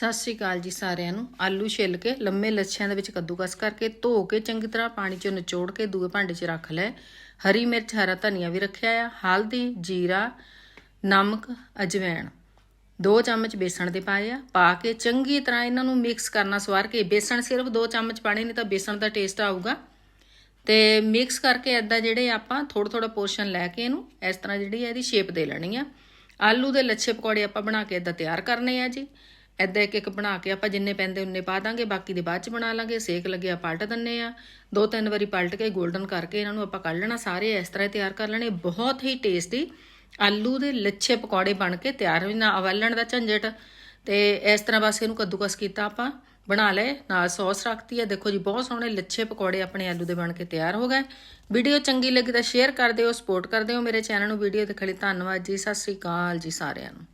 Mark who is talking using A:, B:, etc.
A: ਸਤਿ ਸ਼੍ਰੀ ਅਕਾਲ ਜੀ ਸਾਰਿਆਂ ਨੂੰ। ਆਲੂ ਛਿੱਲ ਕੇ ਲੰਮੇ ਲੱਛਿਆਂ ਦੇ ਵਿੱਚ ਕੱਦੂਕਸ ਕਰਕੇ ਧੋ ਕੇ ਚੰਗੀ ਤਰ੍ਹਾਂ ਪਾਣੀ ਚੋਂ ਨਿਚੋੜ ਕੇ ਦੂਏ ਭਾਂਡੇ 'ਚ ਰੱਖ ਲੈ। ਹਰੀ ਮਿਰਚ, ਹਰਾ ਧਨੀਆ ਵੀ ਰੱਖਿਆ ਆ, ਹਲਦੀ, ਜੀਰਾ, ਨਮਕ ਅਜਵਾਇਣ ਦੋ ਚਮਚ ਬੇਸਣ ਦੇ ਪਾਏ ਆ। ਪਾ ਕੇ ਚੰਗੀ ਤਰ੍ਹਾਂ ਇਹਨਾਂ ਨੂੰ ਮਿਕਸ ਕਰਨਾ ਸਵਾਰ ਕੇ, ਬੇਸਣ ਸਿਰਫ ਦੋ ਚਮਚ ਪਾਣੀ, ਨਹੀਂ ਤਾਂ ਬੇਸਣ ਦਾ ਟੇਸਟ ਆਊਗਾ। ਤੇ ਮਿਕਸ ਕਰਕੇ ਐਦਾਂ ਜਿਹੜੇ ਆਪਾਂ ਥੋੜਾ ਥੋੜਾ ਪੋਰਸ਼ਨ ਲੈ ਕੇ ਇਹਨੂੰ ਇਸ ਤਰ੍ਹਾਂ ਜਿਹੜੀ ਹੈ ਇਹਦੀ ਸ਼ੇਪ ਦੇ ਲੈਣੀ ਆ। ਆਲੂ ਦੇ ਲੱਛੇ ਪਕੌੜੇ ਆਪਾਂ ਬਣਾ ਕੇ ਐਦਾਂ ਤਿਆਰ ਕਰਨੇ ਆ ਜੀ। ਐਦਾਂ ਇੱਕ ਇੱਕ ਬਣਾ ਕੇ ਆਪਾਂ ਜਿੰਨੇ ਪੈਂਦੇ ਉਨੇ ਪਾ ਦਾਂਗੇ, ਬਾਕੀ ਦੇ ਬਾਅਦ ਚ ਬਣਾ ਲਾਂਗੇ, ਸੇਕ ਲੱਗਿਆ ਪਲਟ ਦਿੰਨੇ ਆ। ਦੋ ਤਿੰਨ ਵਾਰੀ ਪਲਟ ਕੇ 골ਡਨ ਕਰਕੇ ਇਹਨਾਂ ਨੂੰ ਆਪਾਂ ਕੱਢ ਲੈਣਾ, ਸਾਰੇ ਇਸ ਤਰ੍ਹਾਂ ਹੀ ਤਿਆਰ ਕਰ ਲੈਣੇ। ਬਹੁਤ ਹੀ ਟੇਸਟੀ ਆਲੂ ਦੇ ਲੱਛੇ ਪਕੌੜੇ ਬਣ ਕੇ ਤਿਆਰ ਹੋ ਨਾ ਅਵਲਣ ਦਾ ਝੰਜਟ। ਤੇ ਇਸ ਤਰ੍ਹਾਂ ਬਸ ਇਹਨੂੰ ਕੱਦੂਕਸ ਕੀਤਾ ਆਪਾਂ, ਬਣਾ ਲਏ, ਨਾਲ ਸੌਸ ਰੱਖਤੀ ਹੈ ਦੇਖੋ ਜੀ, ਬਹੁਤ ਸੋਹਣੇ ਲੱਛੇ ਪਕੌੜੇ ਆਪਣੇ ਆਲੂ ਦੇ ਬਣ ਕੇ ਤਿਆਰ ਹੋ ਗਏ। ਵੀਡੀਓ ਚੰਗੀ ਲੱਗੀ ਤਾਂ ਸ਼ੇਅਰ ਕਰ ਦਿਓ, ਸਪੋਰਟ ਕਰ ਦਿਓ ਮੇਰੇ ਚੈਨਲ ਨੂੰ। ਵੀਡੀਓ ਦੇਖਣ ਲਈ ਧੰਨਵਾਦ ਜੀ, ਸਤਿ ਸ੍ਰੀ ਅਕਾਲ ਜੀ ਸਾਰਿਆਂ ਨੂੰ।